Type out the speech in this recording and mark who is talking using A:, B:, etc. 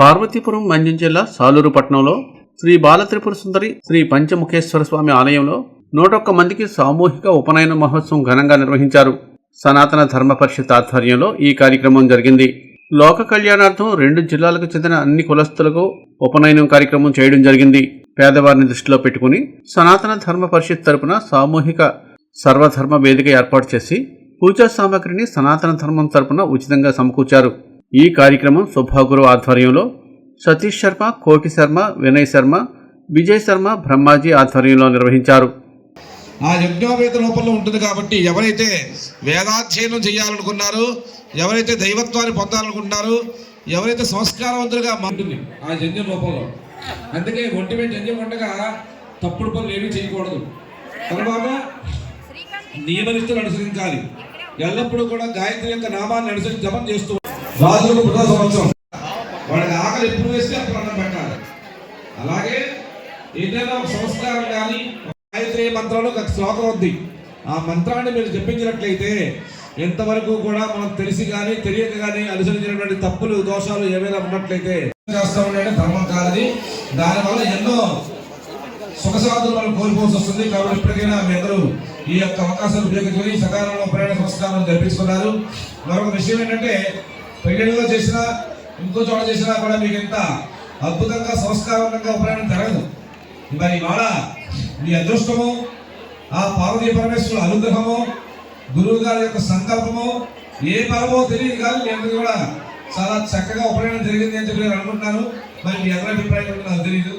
A: పార్వతీపురం మంజం జిల్లా సాలూరు పట్టణంలో శ్రీ బాలత్రిపుర సుందరి శ్రీ పంచముఖేశ్వర స్వామి ఆలయంలో నూటొక్క మందికి సామూహిక ఉపనయన మహోత్సవం ఘనంగా నిర్వహించారు. సనాతన ధర్మ పరిషత్ ఆధ్వర్యంలో ఈ కార్యక్రమం జరిగింది. లోక కళ్యాణార్థం రెండు జిల్లాలకు చెందిన అన్ని కులస్తులకు ఉపనయనం కార్యక్రమం చేయడం జరిగింది. పేదవారిని దృష్టిలో పెట్టుకుని సనాతన ధర్మ పరిషత్ తరపున సామూహిక సర్వధర్మ వేదిక ఏర్పాటు చేసి పూజా సామాగ్రిని సనాతన ధర్మం తరపున ఉచితంగా సమకూర్చారు. ఈ కార్యక్రమం శుభాగురు ఆధ్వర్యంలో సతీష్ శర్మ కోటి శర్మ వినయ్ శర్మ విజయ్ శర్మ బ్రహ్మాజీ ఆధ్వర్యంలో నిర్వహించారు.
B: ఆ యజ్ఞోపేత రూపంలో ఉంటుంది కాబట్టి ఎవరైతే వేదాధ్యయనం చేయాలనుకున్నారో ఎవరైతే దైవత్వాన్ని పొందాలనుకుంటున్నారో ఎవరైతే సంస్కారవంతులుగా ఉంటుంది ఆ జంజం రూపంలో అందుకే ఒంటి మీద జంజం ఉండగా తప్పుడు పనులు ఏమీ చేయకూడదు. తర్వాత నియమనిష్టలు అనుసరించాలి. ఎల్లప్పుడూ కూడా గాయత్రి యొక్క నామాన్ని అనుసరించి జపం చేస్తూ రాజులకు ప్రజా సంవత్సరం. వాడికి ఆకలి ఎప్పుడు వేస్తే అప్పుడు అన్నం పెట్టాలి. అలాగే ఏదైనా ఒక సంస్కారం కానీ గాయత్రి మంత్రంలో ఒక శ్లోకం ఉంది. ఆ మంత్రాన్ని మీరు జపించినట్లయితే ఎంతవరకు కూడా మనం తెలిసి కానీ తెలియక కానీ అనుసరించినటువంటి తప్పులు దోషాలు ఏమైనా ఉన్నట్లయితే చేస్తా ఉండే ధర్మం కాదని దానివల్ల ఎన్నో సుఖశాంతులు మనం కోల్పోవాల్సి వస్తుంది. కాబట్టి ఇప్పటికైనా మీ అందరూ ఈ యొక్క అవకాశాలు ఉపయోగించుకొని సకాలంలో ప్రయాణ సంస్కారం జరిపించుకున్నారు. మరొక విషయం ఏంటంటే పెళ్ళిలో చేసినా ఇంకో చోట చేసినా కూడా మీకు ఎంత అద్భుతంగా సంస్కారవంతంగా ప్రయాణం జరగదు. మరి ఇవాళ మీ అదృష్టము ఆ పార్వతీ పరమేశ్వరుల అనుగ్రహము గురువు గారి యొక్క సంకల్పము ఏ పరమో తెలియదు కానీ నేను కూడా చాలా చక్కగా ఉపనయనం జరిగింది అని చెప్పి నేను అనుకుంటున్నాను. మరి మీ అందరి అభిప్రాయం నాకు తెలియదు